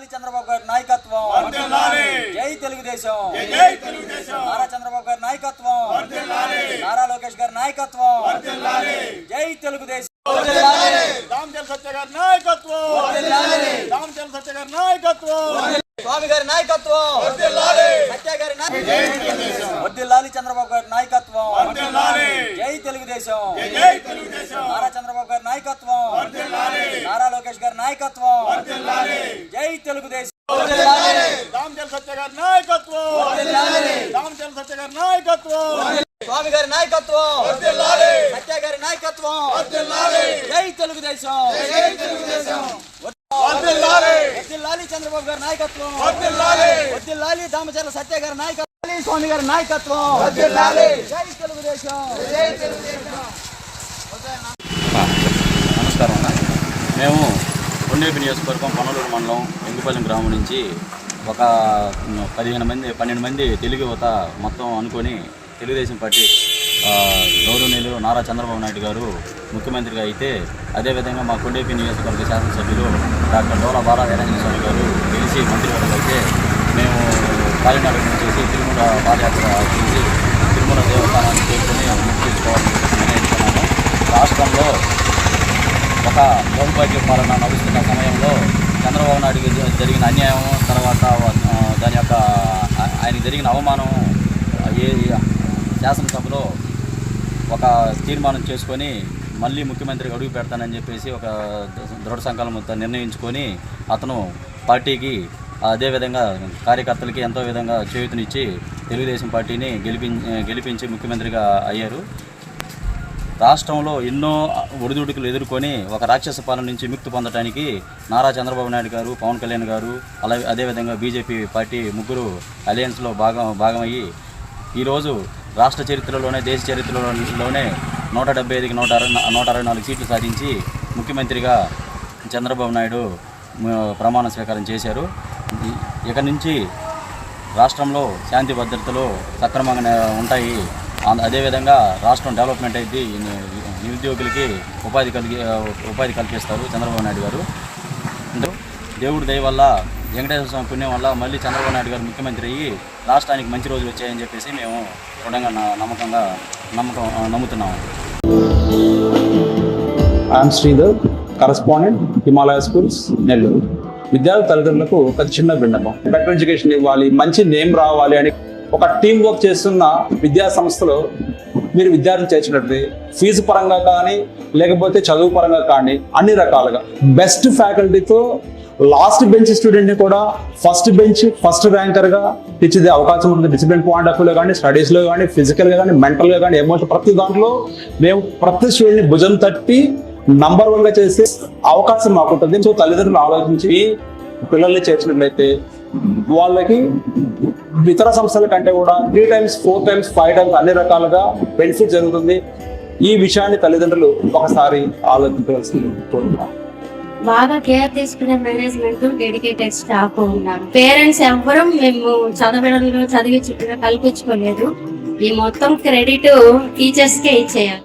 వర్ధిల్లాలి చంద్రబాబు గారి నాయకత్వం వర్ధిల్లాలి. జై తెలుగుదేశం జై తెలుగుదేశం నారా చంద్రబాబు గారి నాయకత్వం వర్ధిల్లాలి. నారా లోకేష్ గారి నాయకత్వం వర్ధిల్లాలి. జై తెలుగుదేశం రామచంద్ర సత్య గారి నాయకత్వం వర్ధిల్లాలి. రామచంద్ర సత్య గారి నాయకత్వం స్వామి గారి నాయకత్వం వర్ధిల్లాలి. సత్య గారి నాయకత్వం వర్ధిల్లాలి చంద్రబాబు గారి నాయకత్వం వర్ధిల్లాలి. జై తెలుగుదేశం జై తెలుగుదేశం నారా చంద్రబాబు గారి నాయకత్వం వర్ధిల్లాలి. నారా లోకేష్ గారి నాయకత్వం వర్ధిల్లాలి. జై తెలుగుదేశం. రామచంద్ర సత్య గారి నాయకత్వం. రామచంద్ర సత్య గారి నాయకత్వం. స్వామి గారి నాయకత్వం. సత్య గారి నాయకత్వం. జై తెలుగుదేశం. వర్ధిల్లాలి చంద్రబాబు గారి నాయకత్వం. వర్ధిల్లాలి దామచర్ల సత్య గారి నాయకత్వం. స్వామి గారి నాయకత్వం. జై తెలుగుదేశం. నమస్కారం మేము కొండేపి నియోజకవర్గం పనలూరు మండలం ఎంగుపల్లి గ్రామం నుంచి ఒక పదిహేను మంది పన్నెండు మంది తెలుగు యువత మొత్తం అనుకొని తెలుగుదేశం పార్టీ గౌరవనీయులు నారా చంద్రబాబు నాయుడు గారు ముఖ్యమంత్రిగా అయితే అదేవిధంగా మా కొండేపి నియోజకవర్గ శాసనసభ్యులు డాక్టర్ డోలా బాలా స్వామి గారు గెలిచి మంత్రివర్గం అయితే మేము కాలినాడు చేసి తిరుమల పాదయాత్ర చేసి తిరుమల దేవస్థానాన్ని చేరుకొని ముక్తి నిర్ణయించుకున్నాము. రాష్ట్రంలో ఒక బహుభాగ్య పాలన నడుస్తున్న చంద్రబాబు నాయుడికి జరిగిన అన్యాయం తర్వాత దాని యొక్క ఆయనకు ఆయనకి జరిగిన అవమానం ఏ శాసనసభలో ఒక తీర్మానం చేసుకొని మళ్ళీ ముఖ్యమంత్రికి అడుగు పెడతానని చెప్పేసి ఒక దృఢ సంకల్పంతో నిర్ణయించుకొని అతను పార్టీకి అదేవిధంగా కార్యకర్తలకి ఎంతో విధంగా చేయూతనిచ్చి తెలుగుదేశం పార్టీని గెలిపి గెలిపించి ముఖ్యమంత్రిగా అయ్యారు. రాష్ట్రంలో ఎన్నో ఒడిదుడుకులు ఎదుర్కొని ఒక రాక్షస పాలన నుంచి ముక్తి పొందడానికి నారా చంద్రబాబు నాయుడు గారు పవన్ కళ్యాణ్ గారు అలాగే అదేవిధంగా బీజేపీ పార్టీ ముగ్గురు అలయన్స్లో భాగం భాగమయ్యి ఈరోజు రాష్ట్ర చరిత్రలోనే దేశ చరిత్రలోనే నూట డెబ్బై ఐదుకి నూట అరవై నూట అరవై నాలుగు సీట్లు సాధించి ముఖ్యమంత్రిగా చంద్రబాబు నాయుడు ప్రమాణ స్వీకారం చేశారు. ఇక నుంచి రాష్ట్రంలో శాంతి భద్రతలు సక్రమంగా ఉంటాయి అదేవిధంగా రాష్ట్రం డెవలప్మెంట్ అయితే నిరుద్యోగులకి ఉపాధి కలిగి ఉపాధి కల్పిస్తారు చంద్రబాబు నాయుడు గారు. దేవుడి దయ వల్ల వెంకటేశ్వర స్వామి పుణ్యం వల్ల మళ్ళీ చంద్రబాబు నాయుడు గారు ముఖ్యమంత్రి అయ్యి రాష్ట్రానికి మంచి రోజులు వచ్చాయని చెప్పేసి మేము దృఢంగా నమ్మకంగా నమ్మకం నమ్ముతున్నాము. I'm Sridhar correspondent Himalaya schools Nellore విద్యార్థి తల్లిదండ్రులకు ఒక చిన్న విన్నపం. బెటర్ ఎడ్యుకేషన్ ఇవ్వాలి మంచి నేమ్ రావాలి అని ఒక టీం వర్క్ చేస్తున్న విద్యా సంస్థలో మీరు విద్యార్థులు చేర్చినట్టు ఫీజు పరంగా కానీ లేకపోతే చదువు పరంగా కానీ అన్ని రకాలుగా. బెస్ట్ ఫ్యాకల్టీతో లాస్ట్ బెంచ్ స్టూడెంట్ని కూడా ఫస్ట్ బెంచ్ ఫస్ట్ ర్యాంకర్గా తీర్చిదే అవకాశం ఉంది డిసిప్లిన్ పాయింట్ ఆఫ్ వ్యూలో కానీ స్టడీస్లో కానీ ఫిజికల్గా కానీ మెంటల్గా కానీ ఎమోషన్ ప్రతి దాంట్లో మేము ప్రతి స్టూడెంట్ని భుజం తట్టి నంబర్ వన్గా చేసే అవకాశం మాకు ఉంటుంది సో తల్లిదండ్రులు ఆలోచించి పిల్లల్ని చేర్చినట్లయితే వాళ్ళకి ఇతర సంస్థల కంటే కూడా three times four times five times అన్ని రకాలుగా బెనిఫిట్ జరుగుతుంది. ఈ విషయాన్ని తల్లిదండ్రులు ఒకసారి ఆలోచించవలసింది కోరుతున్నాను బాగా కేర్ తీసుకునే మేనేజ్మెంట్ డెడికేటెడ్ స్టాఫ్ ఉన్నారు. పేరెంట్స్ ఎవ్వరూ మేము చదవడంలో చదివి చుట్టూ కల్పించుకోలేదు ఈ మొత్తం క్రెడిట్ టీచర్స్ కే ఇచ్చేయాలి.